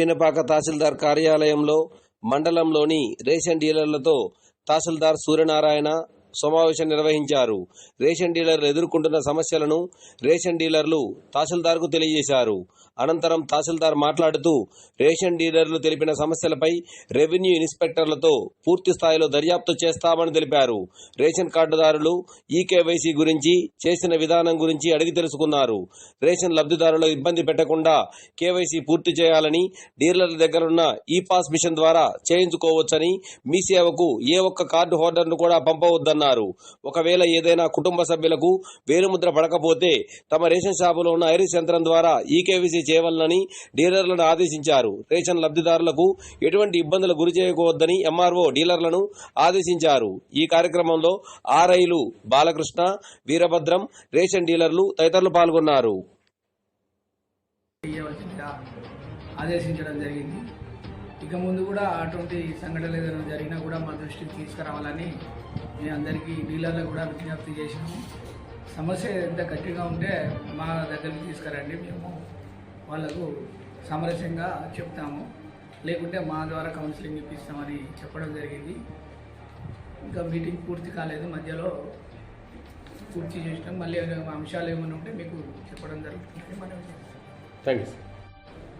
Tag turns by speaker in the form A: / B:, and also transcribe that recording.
A: పినపాక తహసీల్దార్ కార్యాలయంలో మండలంలోని రేషన్ డీలర్లతో తహసీల్దార్ సూర్యనారాయణ సమావేశం నిర్వహించారు. రేషన్ డీలర్లు ఎదుర్కొంటున్న సమస్యలను రేషన్ డీలర్లు తహసీల్దార్కు తెలియజేశారు. అనంతరం తహసీల్దార్ మాట్లాడుతూ రేషన్ డీలర్లు తెలిపిన సమస్యలపై రెవెన్యూ ఇన్స్పెక్టర్లతో పూర్తి స్థాయిలో దర్యాప్తు చేస్తామని తెలిపారు. రేషన్ కార్డుదారులు ఈకేవైసీ గురించి చేసిన విధానం గురించి అడిగి తెలుసుకున్నారు. రేషన్ లబ్ధిదారులు ఇబ్బంది పెట్టకుండా కేవైసీ పూర్తి చేయాలని డీలర్ల దగ్గరున్న ఈ పాస్ మిషన్ ద్వారా చేయించుకోవచ్చని మీ సేవకు ఏ ఒక్క కార్డు హోల్డర్ను కూడా పంపవద్దన్నారు. ఒకవేళ ఏదైనా కుటుంబ సభ్యులకు వేలుముద్ర పడకపోతే తమ రేషన్ షాపులో ఉన్న ఐరిస్ యంత్రం ద్వారా ఈకేవీసీ చేయవలనని డీలర్లను ఆదేశించారు. రేషన్ లబ్ధిదారులకు ఎటువంటి ఇబ్బందులు గురి చేయకూడదని ఎంఆర్ఓ డీలర్లను ఆదేశించారు. ఈ కార్యక్రమంలో ఆర్ఐలు బాలకృష్ణ వీరభద్రం రేషన్ డీలర్లు తదితరులు పాల్గొన్నారు.
B: ఆదేశించడం జరిగింది. ఇక ముందు కూడా అటువంటి సంఘటనలు ఏదైనా జరిగినా కూడా మా దృష్టికి తీసుకురావాలని మేము అందరికీ డీలర్లకు కూడా విజ్ఞప్తి చేసినాము సమస్య ఎంత గట్టిగా ఉంటే మా దగ్గరికి తీసుకురండి మేము వాళ్ళకు సమరస్యంగా చెప్తాము. లేకుంటే మా ద్వారా కౌన్సిలింగ్ ఇప్పిస్తామని చెప్పడం జరిగింది. ఇంకా మీటింగ్ పూర్తి కాలేదు. మధ్యలో పూర్తి చేసినాం. మళ్ళీ అంశాలు ఏమైనా ఉంటే మీకు చెప్పడం జరుగుతుంది మనం
A: థ్యాంక్ యూ